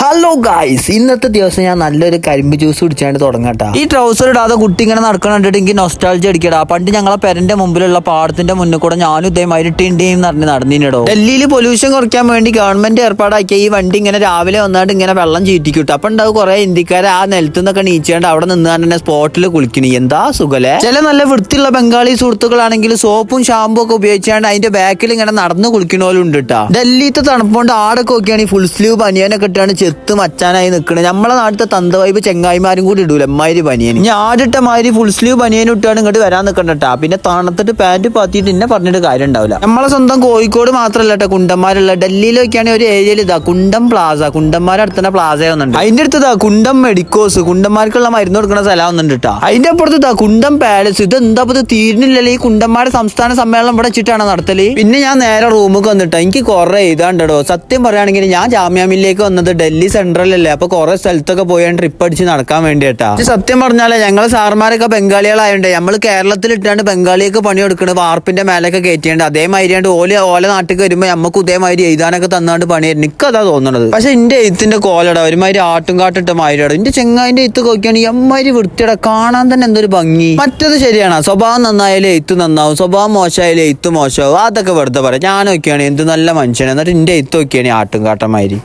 Hello guys ഇന്നത്തെ ദിവസം ഞാൻ നല്ലൊരു കരിമ്പ് ജ്യൂസ് കുടിച്ചാണ്ട് തുടങ്ങട്ടാ. ഈ ട്രൗസർ ഇടാതെ കുട്ടി ഇങ്ങനെ നടക്കണം കണ്ടിട്ട് എനിക്ക് നൊസ്റ്റാൾജി അടിക്കടാ. പണ്ട് ഞങ്ങളെ പെരന്റെ മുമ്പിലുള്ള പാടത്തിന്റെ മുന്നിൽ കൂടെ ഞാനും ഇതേമാതിരി ടിൻഡിയും നടന്ന് നടന്നിട്ടോ ഡൽഹിയിൽ പൊല്യൂഷൻ കുറയ്ക്കാൻ വേണ്ടി ഗവൺമെന്റ് ഏർപ്പാടാക്കിയ ഈ വണ്ടി ഇങ്ങനെ രാവിലെ വന്നാണ്ട് ഇങ്ങനെ വെള്ളം ചീറ്റിക്കിട്ടു. അപ്പൊ ഉണ്ടാവും കുറെ ഇന്ത്യക്കാരെ ആ നിലത്തുനിന്നൊക്കെ നീച്ചാണ്ട് അവിടെ നിന്ന് തന്നെ സ്പോട്ടിൽ കുളിക്കണി. എന്താ സുഖലേ ചില നല്ല വൃത്തിയുള്ള ബംഗാളി സുഹൃത്തുക്കളാണെങ്കിൽ സോപ്പും ഷാമ്പും ഒക്കെ ഉപയോഗിച്ചാണ്ട് അതിന്റെ ബാക്കിൽ ഇങ്ങനെ നടന്ന് കുളിക്കണോലും ഉണ്ട് കേട്ടാ ഡൽഹിത്തെ തണുപ്പോണ്ട് ആടൊക്കെ നോക്കിയാണ് ഫുൾ സ്ലീവ് ബനിയനൊക്കെ ഇട്ടാണ് ചെത്ത് മച്ചാനായി നിൽക്കണേ നമ്മളെ നാട്ടിലത്തെ തന്ത വൈബ് ചെങ്ങായിമാരും കൂടി ഇടൂല. എമ്മാതിരി ബനിയൻ ഞാൻ ആടിട്ട മാതിരി ഫുൾ സ്ലീവ് ബനിയൻ ഇട്ടാണ് ഇങ്ങോട്ട് വരാൻ നിൽക്കണ്ടട്ടാ പിന്നെ തണുത്തിട്ട് പാന്റ് പാത്തിയിട്ട് എന്നെ പറഞ്ഞിട്ട് കാര്യം ഉണ്ടാവില്ല നമ്മളെ സ്വന്തം കോഴിക്കോട് മാത്രമല്ല കേട്ടോ കുണ്ടന്മാരുള്ള ഡൽഹിയിലൊക്കെയാണെങ്കിൽ ഒരു ഏരിയയിൽ ഇതാ കുണ്ടം പ്ലാസ കുണ്ടന്മാരുടെ അടുത്ത് തന്നെ പ്ലാസ ഒന്നുണ്ട് അതിന്റെ അടുത്ത് ഇതാ കുണ്ടം മെഡിക്കോസ് കുണ്ടന്മാർക്കുള്ള മരുന്ന് കൊടുക്കുന്ന സ്ഥലം ഒന്നുണ്ട് കേട്ടോ അതിന്റെ അപ്പുറത്ത് ഇതാ കുണ്ടം പാലസ് ഇത് എന്താ ഇത് തീരുന്നില്ലല്ലോ? ഈ കുണ്ടന്മാരുടെ സംസ്ഥാന സമ്മേളനം ഇവിടെ വെച്ചിട്ടാണ് നടത്തൽ? പിന്നെ ഞാൻ നേരെ റൂമിൽ വന്നിട്ടാ. എനിക്ക് കുറെ എഴുതാണ്ടോ സത്യം പറയുകയാണെങ്കിൽ ഞാൻ ജാമ്യാമിലേക്ക് വന്നത് ഡൽഹി സെൻട്രലല്ലേ അപ്പൊ കുറെ സ്ഥലത്തൊക്കെ പോയി ട്രിപ്പ് അടിച്ച് നടക്കാൻ വേണ്ടിയിട്ടാ. സത്യം പറഞ്ഞാലേ ഞങ്ങളെ സാർമാരൊക്കെ ബംഗാളികളായോണ്ട് നമ്മൾ കേരളത്തിൽ ഇട്ടാണ്ട് ബംഗാളിയൊക്കെ പണി കൊടുക്കണത് വാർപ്പിന്റെ മേലൊക്കെ കയറ്റിയുണ്ട് അതേമാതിരിയാണ്ട് ഓല ഓല നാട്ടിൽ വരുമ്പോ നമുക്ക് ഇതേമാതിരി എഴുതാനൊക്കെ തന്നാണ്ട് പണി എനിക്ക് അതാ തോന്നണത്. പക്ഷെ എന്റെ എഴുത്തിന്റെ കോലടാ ഒരുമാതിരി ആട്ടും കാട്ടിട്ട മാതിരിയാണ് എന്റെ ചെങ്ങായിന്റെ എഴുത്ത് നോക്കിയാണ് എമ്മാതിരി വൃത്തിയുടെ കാണാൻ തന്നെ എന്തൊരു ഭംഗി. മറ്റത് ശരിയാണ് സ്വഭാവം നന്നായാലും എഴുത്ത് നന്നാവും സ്വഭാവം മോശമായാലും എഴുത്ത് മോശമാവും. അതൊക്കെ വെറുതെ പറയാം. ഞാൻ നോക്കിയാണ് എന്ത് നല്ല മനുഷ്യനാണ് എന്നിട്ട് എന്റെ നോക്കിയാണ് ആട്ടും കാട്ടന്മാതിരി